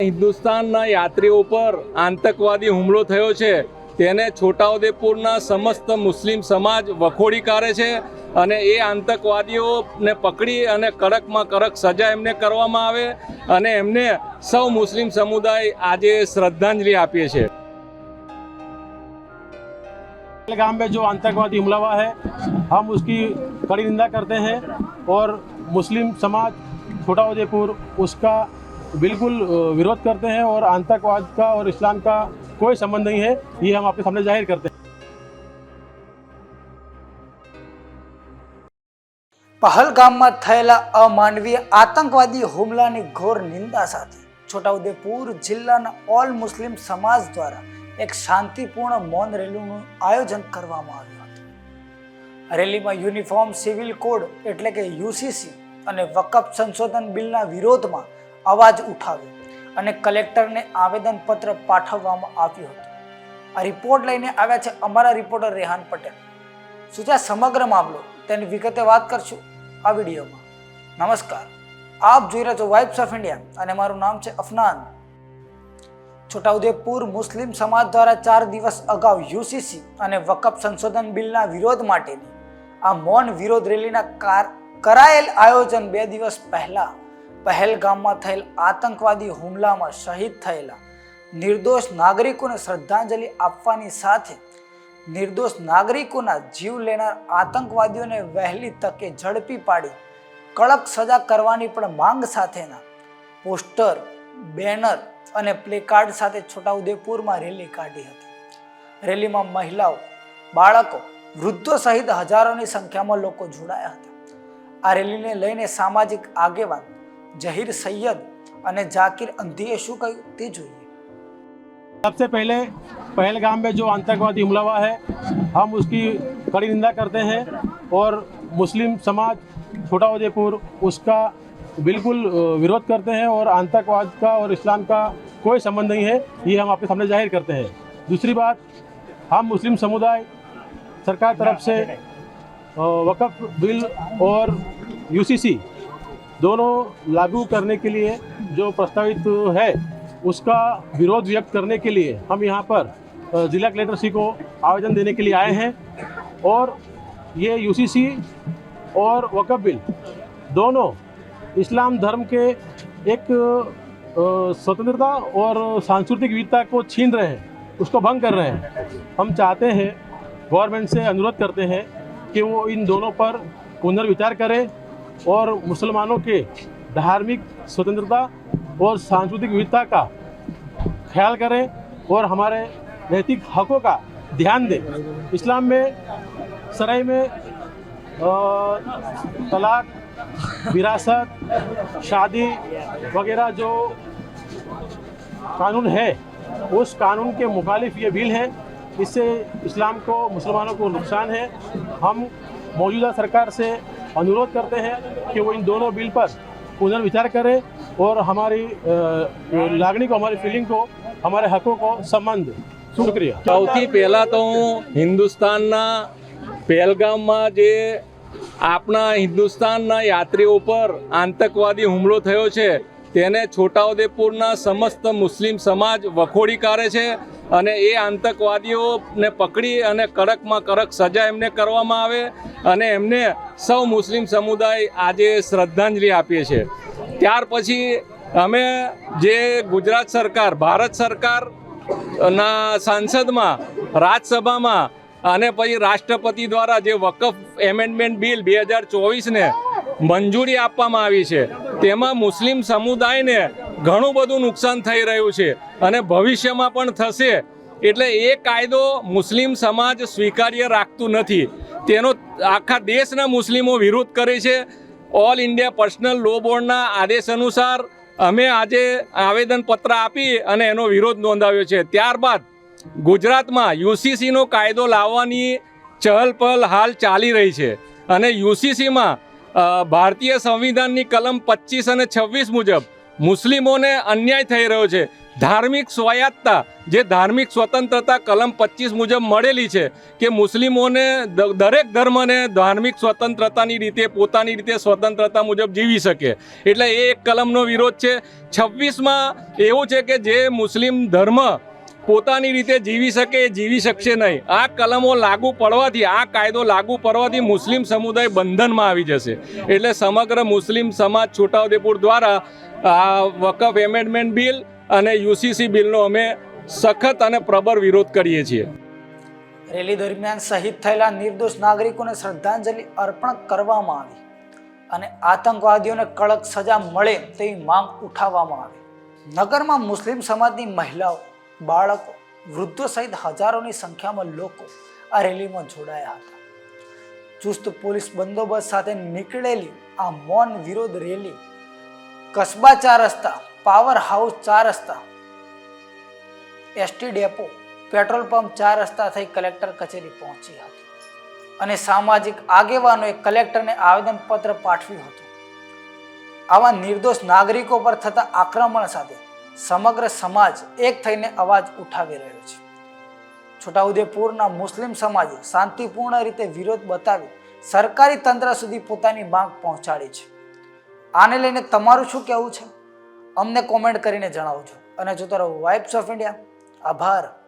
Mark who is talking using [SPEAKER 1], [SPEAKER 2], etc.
[SPEAKER 1] હિન્દુસ્તાનના યાત્રીઓ પર આતંકવાદી હુમલો થયો છે તેને છોટાઉદેપુરના સમસ્ત મુસ્લિમ સમાજ વખોડી કાઢે છે અને એ આતંકવાદીઓને પકડી અને કડકમાં કડક સજા એમને કરવામાં આવે અને એમને સૌ મુસ્લિમ સમુદાય આજે શ્રદ્ધાંજલિ આપીએ છીએ
[SPEAKER 2] पहलगाम में जो आतंकवादी हमला हुआ है हम उसकी कड़ी निंदा करते हैं और मुस्लिम समाज छोटा उदयपुर उसका बिल्कुल अ, विरोध करते हैं और आतंकवाद का और इस्लाम का कोई संबंध नहीं है ये हम आपके सामने जाहिर करते हैं
[SPEAKER 3] પહલગામમાં થયેલા અમાનવીય આતંકવાદી હુમલાની ઘોર નિંદા સાથે છોટાઉદેપુર જિલ્લાના ઓલ મુસ્લિમ સમાજ દ્વારા એક શાંતિપૂર્ણ મૌન રેલીનું આયોજન કરવામાં આવ્યું હતું રેલીમાં યુનિફોર્મ સિવિલ કોડ એટલે કે યુસીસી અને વકફ સંશોધન બિલના વિરોધમાં અવાજ ઉઠાવ્યો અને કલેક્ટરને આવેદનપત્ર પાઠવવામાં આવ્યું હતું. આ રિપોર્ટ લઈને આવ્યા છે અમારા રિપોર્ટર રેહાન પટેલ. શું છે સમગ્ર મામલો તેની વિગતે વાત કરશું આ વિડીયોમાં. નમસ્કાર. આપ જોઈ રહ્યા છો વાઇબ્સ ઓફ ઇન્ડિયા અને મારું નામ છે અફનાન. છોટાઉદેપુર મુસ્લિમ સમાજ દ્વારા ચાર દિવસ અગાઉ યુસીસી અને વકફ સંશોધન બિલના વિરોધ માટેની આ મૌન વિરોધ રેલીના કાર, કરાયેલ આયોજન બે દિવસ પહેલા પહેલગામમાં થયેલ આતંકવાદી હુમલામાં શહીદ થયેલા નિર્દોષ નાગરિકોને શ્રદ્ધાંજલિ આપવાની સાથે નિર્દોષ નાગરિકોના જીવ લેનાર આતંકવાદીઓને વહેલી તકે ઝડપી પાડી કડક સજા કરવાની પણ માંગ સાથેના પોસ્ટર, બેનર અને પ્લેકાર્ડ સાથે છોટાઉદેપુરમાં રેલી કાઢી હતી. રેલીમાં મહિલાઓ, બાળકો, વૃદ્ધો સહિત હજારોની સંખ્યામાં લોકો જોડાયા હતા. આ રેલીને લઈને સામાજિક આગેવાન જહીર સૈયદ અને જાકીર અંધીએ શું કહ્યું તે જોઈએ
[SPEAKER 2] सबसे पहले पहलगाम में जो आतंकवादी हमला हुआ है हम उसकी कड़ी निंदा करते हैं और मुस्लिम समाज छोटा उदयपुर उसका बिल्कुल अ, विरोध करते हैं और आतंकवाद का और इस्लाम का कोई संबंध नहीं है ये हम आपके सामने जाहिर करते हैं दूसरी बात हम मुस्लिम समुदाय सरकार तरफ से अ, वक्फ बिल और यूसीसी दोनों लागू करने के लिए जो प्रस्तावित है, उसका विरोध व्यक्त करने के लिए हम यहाँ पर जिला कलेक्टर श्री को आवेदन देने के लिए आए हैं। और ये यूसीसी और वकफ बिल दोनों इस्लाम धर्म के एक स्वतंत्रता और सांस्कृतिक विविधता को छीन रहे हैं, उसको भंग कर रहे हैं। हम चाहते हैं, गवर्नमेंट से अनुरोध करते हैं कि वो इन दोनों पर पुनर्विचार करे और मुसलमानों के धार्मिक स्वतंत्रता और सांस्कृतिक विविधता का ख्याल करें और हमारे नैतिक हकों का ध्यान दें। इस्लाम में, सराय में तलाक, विरासत, शादी वगैरह जो कानून है, उस कानून के मुखालिफ ये बिल है। इससे इस्लाम को, मुसलमानों को नुकसान है। हम मौजूदा सरकार से अनुरोध करते हैं कि वो इन दोनों बिल पर पुनर्विचार करें और हमारी अ, लागणी को हमारी फीलिंग को हमारे हकों को सम्मान दें शुक्रिया
[SPEAKER 1] સૌથી પહેલાં તો હું હિન્દુસ્તાનના પહેલગામમાં જે આપણા હિન્દુસ્તાનના યાત્રીઓ પર આતંકવાદી હુમલો થયો છે તેને છોટાઉદેપુરના સમસ્ત મુસ્લિમ સમાજ વખોડી કાઢે છે અને એ આતંકવાદીઓને પકડી અને કડકમાં કડક સજા એમને કરવામાં આવે અને એમને સૌ મુસ્લિમ સમુદાય આજે શ્રદ્ધાંજલિ આપીએ છીએ. ત્યાર પછી અમે જે ગુજરાત સરકાર, ભારત સરકાર ના સાંસદમાં, રાજ્યસભામાં અને પછી રાષ્ટ્રપતિ દ્વારા જે વકફ એમેન્ડમેન્ટ બિલ બે હજાર ચોવીસને મંજૂરી આપવામાં આવી છે, તેમાં મુસ્લિમ સમુદાયને ઘણું બધું નુકસાન થઈ રહ્યું છે અને ભવિષ્યમાં પણ થશે. એટલે એ કાયદો મુસ્લિમ સમાજ સ્વીકાર્ય રાખતું નથી. તેનો આખા દેશના મુસ્લિમો વિરોધ કરે છે. ઓલ ઇન્ડિયા પર્સનલ લો બોર્ડના આદેશ અનુસાર અમે આજે આવેદનપત્ર આપી અને એનો વિરોધ નોંધાવ્યો છે. ત્યારબાદ ગુજરાતમાં યુસીસીનો કાયદો લાવવાની ચહલપહલ હાલ ચાલી રહી છે અને યુસીસીમાં ભારતીય સંવિધાનની કલમ પચીસ અને છવ્વીસ મુજબ મુસ્લિમોને અન્યાય થઈ રહ્યો છે. ધાર્મિક સ્વાયત્તતા, જે ધાર્મિક સ્વતંત્રતા કલમ પચીસ મુજબ મળેલી છે કે મુસ્લિમોને દરેક ધર્મને ધાર્મિક સ્વતંત્રતાની રીતે, પોતાની રીતે સ્વતંત્રતા મુજબ જીવી શકે. એટલે એ એક કલમનો વિરોધ છે. છવ્વીસમાં એવું છે કે જે મુસ્લિમ ધર્મ પોતાની રીતે જીવી શકે, જીવી શકશે નહીં. આ કલમો લાગુ પડવાથી, આ કાયદો લાગુ પડવાથી મુસ્લિમ સમુદાય બંધનમાં આવી જશે. એટલે સમગ્ર મુસ્લિમ સમાજ છોટાઉદેપુર દ્વારા આ વકફ એમેન્ડમેન્ટ બિલ અને યુસીસી બિલનો અમે સખત અને પ્રબળ વિરોધ કરીએ છીએ.
[SPEAKER 3] રેલી દરમિયાન શહીદ થયેલા નિર્દોષ નાગરિકોને શ્રદ્ધાંજલિ અર્પણ કરવામાં આવી અને આતંકવાદીઓને કડક સજા મળે તેવી માંગ ઉઠાવવામાં આવી. નગરમાં મુસ્લિમ સમાજની મહિલાઓ બાળકો વૃદ્ધો સહિત હજારોની સંખ્યામાં લોકો આ રેલીમાં જોડાયા હતા. ચુસ્ત પોલીસ બંદોબસ્ત સાથે નીકળેલી આ મૌન વિરોધ રેલી, કસબા ચાર રસ્તા, પાવર હાઉસ ચાર રસ્તા, એસટી ડેપો, પેટ્રોલ પંપ ચાર રસ્તા થઈ કલેક્ટર કચેરી પહોંચી હતી અને સામાજિક આગેવાનોએ કલેક્ટરને આવેદનપત્ર પાઠવ્યું હતું. આવા નિર્દોષ નાગરિકો પર થતા આક્રમણ સાથે સમગ્ર સમાજ એક થઈને અવાજ ઉઠાવી રહ્યો છે. છોટાઉદેપુરના મુસ્લિમ સમાજે શાંતિપૂર્ણ રીતે વિરોધ બતાવી સરકારી તંત્ર સુધી પોતાની માંગ પહોંચાડી છે. આને લઈને તમારું શું કહેવું છે? અમને કોમેન્ટ કરીને જણાવજો. અને જોતા રહો વાઇબ્સ ઓફ ઇન્ડિયા આભાર.